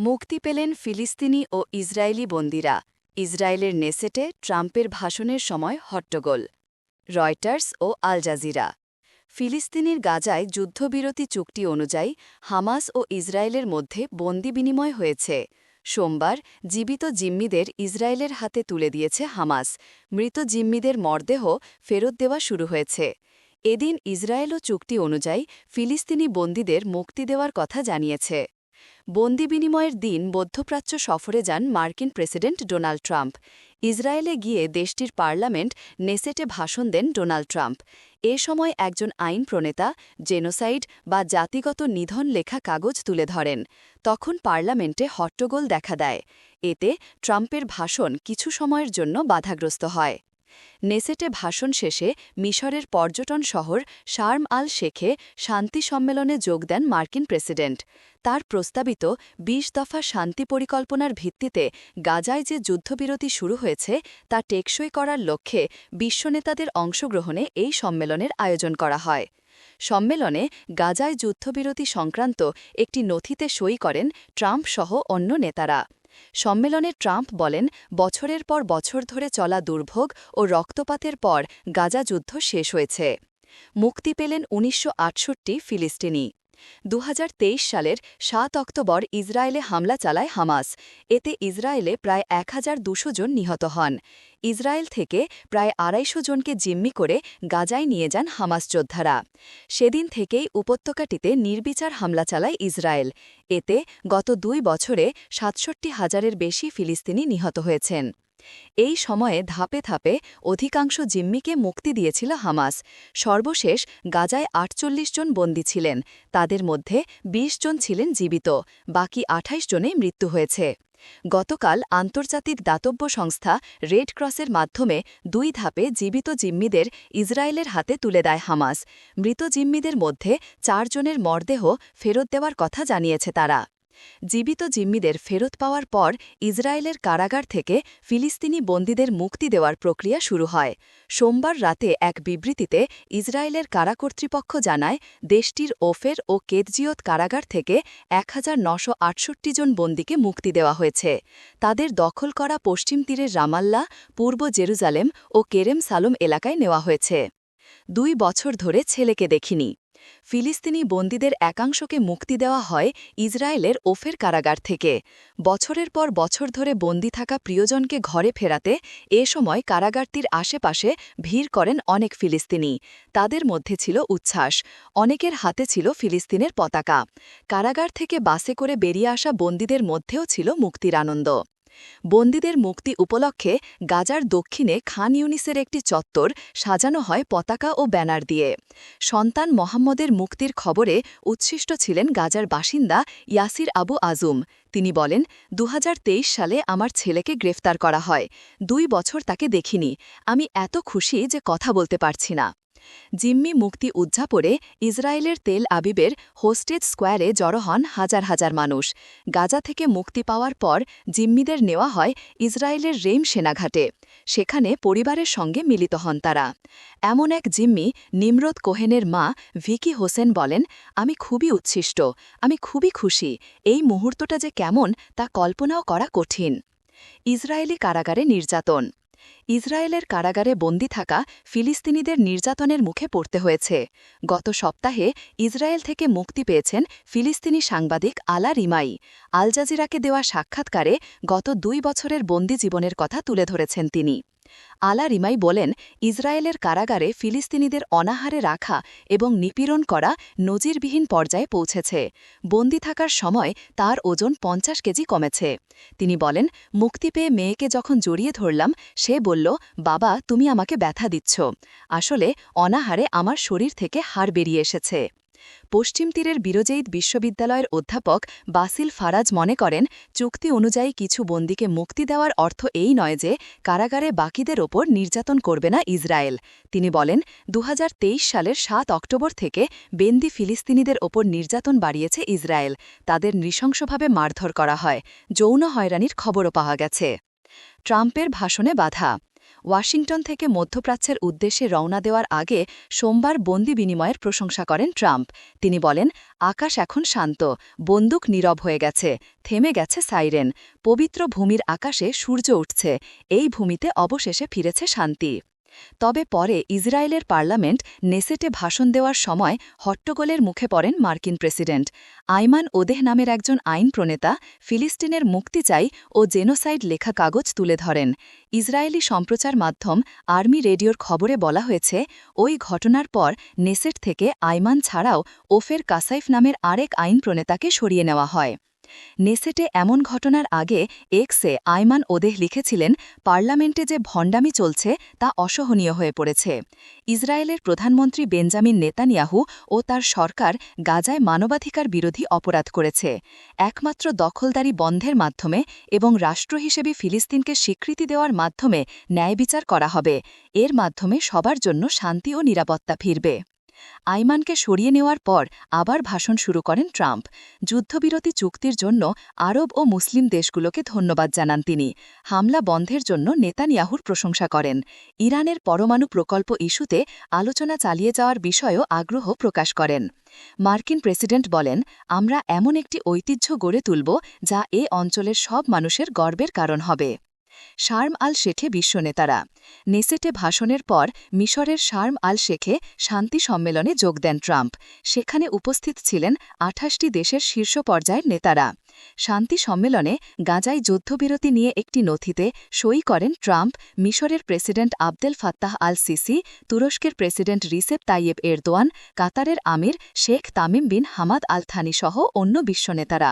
মুক্তি পেলেন ফিলিস্তিনি ও ইসরায়েলি বন্দীরা। ইসরায়েলের নেসেটে ট্রাম্পের ভাষণের সময় হট্টগোল। রয়টার্স ও আল জাজিরা। ফিলিস্তিনির গাজায় যুদ্ধবিরতি চুক্তি অনুযায়ী হামাস ও ইসরায়েলের মধ্যে বন্দি বিনিময় হয়েছে। সোমবার জীবিত জিম্মিদের ইসরায়েলের হাতে তুলে দিয়েছে হামাস। মৃত জিম্মিদের মরদেহ ফেরত দেওয়া শুরু হয়েছে। এদিন ইসরায়েলও চুক্তি অনুযায়ী ফিলিস্তিনি বন্দীদের মুক্তি দেওয়ার কথা জানিয়েছে। বন্দি বিনিময়ের দিন মধ্যপ্রাচ্য সফরে যান মার্কিন প্রেসিডেন্ট ডোনাল্ড ট্রাম্প। ইসরায়েলে গিয়ে দেশটির পার্লামেন্ট নেসেটে ভাষণ দেন ডোনাল্ড ট্রাম্প। এ সময় একজন আইন প্রণেতা, জেনোসাইড বা জাতিগত নিধন লেখা কাগজ তুলে ধরেন। তখন পার্লামেন্টে হট্টগোল দেখা দেয়। এতে ট্রাম্পের ভাষণ কিছু সময়ের জন্য বাধাগ্রস্ত হয়। নেসেটে ভাষণ শেষে মিশরের পর্যটন শহর শার্ম আল শেখে শান্তি সম্মেলনে যোগ দেন মার্কিন প্রেসিডেন্ট। তার প্রস্তাবিত ২০ দফা শান্তি পরিকল্পনার ভিত্তিতে গাজায় যে যুদ্ধবিরতি শুরু হয়েছে, তা টেকসই করার লক্ষ্যে বিশ্বনেতাদের অংশগ্রহণে এই সম্মেলনের আয়োজন করা হয়। সম্মেলনে গাজায় যুদ্ধবিরতি সংক্রান্ত একটি নথিতে সই করেন ট্রাম্প সহ অন্য নেতারা। সম্মেলনে ট্রাম্প বলেন, বছরের পর বছর ধরে চলা দুর্ভোগ ও রক্তপাতের পর গাজা যুদ্ধ শেষ হয়েছে। মুক্তি পেলেন উনিশশো আটষট্টি ফিলিস্তিনি। দু হাজার তেইশ সালের সাত অক্টোবর ইসরায়েলে হামলা চালায় হামাস। এতে ইসরায়েলে প্রায় এক জন নিহত হন। ইসরায়েল থেকে প্রায় আড়াইশো জনকে জিম্মি করে গাজায় নিয়ে যান হামাস যোদ্ধারা। সেদিন থেকেই উপত্যকাটিতে নির্বিচার হামলা চালায় ইসরায়েল। এতে গত দুই বছরে সাতষট্টি হাজারের বেশি ফিলিস্তিনি নিহত হয়েছেন। এই সময়ে ধাপে ধাপে অধিকাংশ জিম্মিকে মুক্তি দিয়েছিল হামাস। সর্বশেষ গাজায় আটচল্লিশ জন বন্দী ছিলেন। তাদের মধ্যে ২০ জন ছিলেন জীবিত, বাকি আঠাইশ জনে মৃত্যু হয়েছে। গতকাল আন্তর্জাতিক দাতব্য সংস্থা রেড ক্রসের মাধ্যমে দুই ধাপে জীবিত জিম্মিদের ইসরায়েলের হাতে তুলে দেয় হামাস। মৃত জিম্মিদের মধ্যে চারজনের মরদেহ ফেরত দেওয়ার কথা জানিয়েছে তারা। জীবিত জিম্মিদের ফেরত পাওয়ার পর ইসরায়েলের কারাগার থেকে ফিলিস্তিনি বন্দীদের মুক্তি দেওয়ার প্রক্রিয়া শুরু হয়। সোমবার রাতে এক বিবৃতিতে ইসরায়েলের কারা কর্তৃপক্ষ জানায়, দেশটির ওফের ও কেদজিয়ত কারাগার থেকে এক জন বন্দীকে মুক্তি দেওয়া হয়েছে। তাদের দখল করা পশ্চিম তীরের রামাল্লা, পূর্ব জেরুজালেম ও কেরেম সালম এলাকায় নেওয়া হয়েছে। দুই বছর ধরে ছেলেকে দেখিনি। ফিলিস্তিনি বন্দীদের একাংশকে মুক্তি দেওয়া হয় ইসরায়েলের ওফের কারাগার থেকে। বছরের পর বছর ধরে বন্দি থাকা প্রিয়জনকে ঘরে ফেরাতে এ সময় কারাগারটির আশেপাশে ভিড় করেন অনেক ফিলিস্তিনি। তাদের মধ্যে ছিল উচ্ছ্বাস, অনেকের হাতে ছিল ফিলিস্তিনের পতাকা। কারাগার থেকে বাসে করে বেরিয়ে আসা বন্দীদের মধ্যেও ছিল মুক্তির আনন্দ। বন্দীদের মুক্তি উপলক্ষে গাজার দক্ষিণে খান ইউনিসের একটি চত্বর সাজানো হয় পতাকা ও ব্যানার দিয়ে। সন্তান মোহাম্মদের মুক্তির খবরে উচ্ছিষ্ট ছিলেন গাজার বাসিন্দা ইয়াসির আবু আজুম তিনি বলেন, দুহাজার তেইশ সালে আমার ছেলেকে গ্রেফতার করা হয়। দুই বছর তাকে দেখিনি। আমি এত খুশি যে কথা বলতে পারছি না। জিম্মি মুক্তি উদযাপরে ইসরায়েলের তেল আবিবের হোস্টেজ স্কোয়ারে জড়ো হন হাজার হাজার মানুষ। গাজা থেকে মুক্তি পাওয়ার পর জিম্মিদের নেওয়া হয় ইসরায়েলের রেম সেনাঘাটে। সেখানে পরিবারের সঙ্গে মিলিত হন তারা। এমন এক জিম্মি, নিমরত কোহেনের মা ভিকি হোসেন বলেন, আমি খুবই উচ্ছিষ্ট, আমি খুবই খুশি, এই মুহূর্তটা যে কেমন তা কল্পনাও করা কঠিন। ইসরায়েলি কারাগারে নির্যাতন। ইসরায়েলের কারাগারে বন্দি থাকা ফিলিস্তিনিদের নির্যাতনের মুখে পড়তে হয়েছে। গত সপ্তাহে ইসরায়েল থেকে মুক্তি পেয়েছেন ফিলিস্তিনি সাংবাদিক আলা রিমাই। আল জাজিরাকে দেওয়া সাক্ষাৎকারে গত দুই বছরের বন্দি জীবনের কথা তুলে ধরেছেন তিনি। আলা রিমাই বলেন, ইসরায়েলের কারাগারে ফিলিস্তিনিদের অনাহারে রাখা এবং নিপীড়ন করা নজিরবিহীন পর্যায়ে পৌঁছেছে। বন্দি থাকার সময় তার ওজন পঞ্চাশ কেজি কমেছে। তিনি বলেন, মুক্তি পেয়ে মেয়েকে যখন জড়িয়ে ধরলাম, সে বলল, বাবা, তুমি আমাকে ব্যথা দিচ্ছ। আসলে অনাহারে আমার শরীর থেকে হাড় বেরিয়ে এসেছে পশ্চিম তীরের বিরজেইদ বিশ্ববিদ্যালয়ের অধ্যাপক বাসিল ফারাজ মনে করেন, চুক্তি অনুযায়ী কিছু বন্দীকে মুক্তি দেওয়ার অর্থ এই নয় যে কারাগারে বাকিদের ওপর নির্যাতন করবে না ইসরায়েল। তিনি বলেন, দুহাজার তেইশ সালের সাত অক্টোবর থেকে বেন্দি ফিলিস্তিনিদের ওপর নির্যাতন বাড়িয়েছে ইসরায়েল। তাদের নৃশংসভাবে মারধর করা হয়। যৌন হয়রানির খবরও পাওয়া গেছে। ট্রাম্পের ভাষণে বাধা ওয়াশিংটন থেকে মধ্যপ্রাচ্যের উদ্দেশ্যে রওনা দেওয়ার আগে সোমবার বন্দি বিনিময়ের প্রশংসা করেন ট্রাম্প। তিনি বলেন, আকাশ এখন শান্ত, বন্দুক নীরব হয়ে গেছে, থেমে গেছে সাইরেন, পবিত্র ভূমির আকাশে সূর্য উঠছে, এই ভূমিতে অবশেষে ফিরেছে শান্তি। তবে পরে ইসরায়েলের পার্লামেন্ট নেসেটে ভাষণ দেওয়ার সময় হট্টগোলের মুখে পড়েন মার্কিন প্রেসিডেন্ট। আইমান ওদেহ নামের একজন আইন প্রণেতা ফিলিস্তিনের মুক্তি চাই ও জেনোসাইড লেখা কাগজ তুলে ধরেন। ইসরায়েলি সম্প্রচার মাধ্যম আর্মি রেডিওর খবরে বলা হয়েছে, ওই ঘটনার পর নেসেট থেকে আইমান ছাড়াও ওফের কাসাইফ নামের আরেক আইন প্রণেতাকে সরিয়ে নেওয়া হয়। নেসেটে এমন ঘটনার আগে এক্সে আইমান ওদেহ লিখেছিলেন, পার্লামেন্টে যে ভণ্ডামি চলছে তা অসহনীয় হয়ে পড়েছে। ইসরায়েলের প্রধানমন্ত্রী বেঞ্জামিন নেতানিয়াহু ও তার সরকার গাজায় মানবাধিকার বিরোধী অপরাধ করেছে। একমাত্র দখলদারি বন্ধের মাধ্যমে এবং রাষ্ট্র হিসেবে ফিলিস্তিনকে স্বীকৃতি দেওয়ার মাধ্যমে ন্যায়বিচার করা হবে। এর মাধ্যমে সবার জন্য শান্তি ও নিরাপত্তা ফিরবে। আইমানকে সরিয়ে নেওয়ার পর আবার ভাষণ শুরু করেন ট্রাম্প। যুদ্ধবিরতি চুক্তির জন্য আরব ও মুসলিম দেশগুলোকে ধন্যবাদ জানান তিনি। হামলা বন্ধের জন্য নেতানিয়াহুর প্রশংসা করেন। ইরানের পরমাণু প্রকল্প ইস্যুতে আলোচনা চালিয়ে যাওয়ার বিষয়েও আগ্রহ প্রকাশ করেন। মার্কিন প্রেসিডেন্ট বলেন, আমরা এমন একটি ঐতিহ্য গড়ে তুলব যা এ অঞ্চলের সব মানুষের গর্বের কারণ হবে। শার্ম আল শেখে বিশ্বনেতারা নেসেটে ভাষণের পর মিশরের শার্ম আল শেখে শান্তি সম্মেলনে যোগ দেন ট্রাম্প। সেখানে উপস্থিত ছিলেন আঠাশটি দেশের শীর্ষ পর্যায়ের নেতারা। শান্তি সম্মেলনে গাজায় যুদ্ধবিরতি নিয়ে একটি নথিতে সই করেন ট্রাম্প, মিশরের president Abdel Fattah Al Sisi, তুরস্কের প্রেসিডেন্ট রিসেপ তাইয়েব এরদোয়ান, কাতারের আমির Sheikh Tamim bin Hamad Al Thani সহ অন্য বিশ্বনেতারা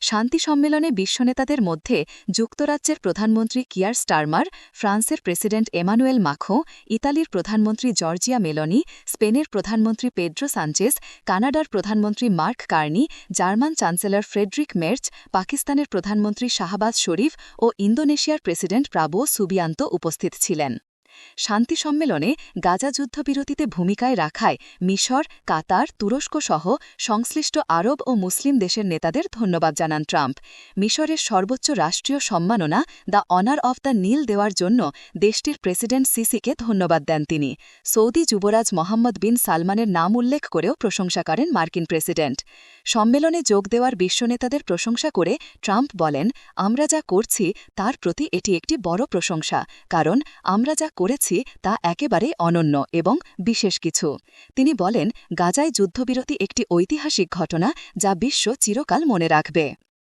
শান্তি সম্মেলনে বিশ্বনেতাদের মধ্যে যুক্তরাজ্যের প্রধানমন্ত্রী কিয়ার স্টারমার, ফ্রান্সের প্রেসিডেন্ট এমানুয়েল মাখো, ইতালির প্রধানমন্ত্রী জর্জিয়া মেলনি, স্পেনের প্রধানমন্ত্রী পেড্রো সানচেস, কানাডার প্রধানমন্ত্রী Mark Carney, German chancellor Friedrich Merz, পাকিস্তানের প্রধানমন্ত্রী শাহবাজ শরীফ ও ইন্দোনেশিয়ার প্রেসিডেন্ট প্রাবো সুবিয়ান্ত উপস্থিত ছিলেন। শান্তি সম্মেলনে গাজা যুদ্ধবিরতিতে ভূমিকায় রাখায় মিশর, কাতার তুরস্ক সহ সংশ্লিষ্ট আরব ও মুসলিম দেশের নেতাদের ধন্যবাদ জানান ট্রাম্প। মিশরের সর্বোচ্চ রাষ্ট্রীয় সম্মাননা the honour of the Nile দেওয়ার জন্য দেশটির প্রেসিডেন্ট সিসিকে ধন্যবাদ দেন তিনি। সৌদি যুবরাজ মোহাম্মদ বিন সালমানের নাম উল্লেখ করেও প্রশংসা করেন মার্কিন প্রেসিডেন্ট। সম্মেলনে যোগ দেওয়ার বিশ্বনেতাদের প্রশংসা করে ট্রাম্প বলেন, আমরা যা করছি, তার প্রতি এটি একটি বড় প্রশংসা, কারণ আমরা যা করেছি তা একেবারে অনন্য এবং বিশেষ কিছু। তিনি বলেন, গাজায় যুদ্ধবিরতি একটি ঐতিহাসিক ঘটনা যা বিশ্ব চিরকাল মনে রাখবে।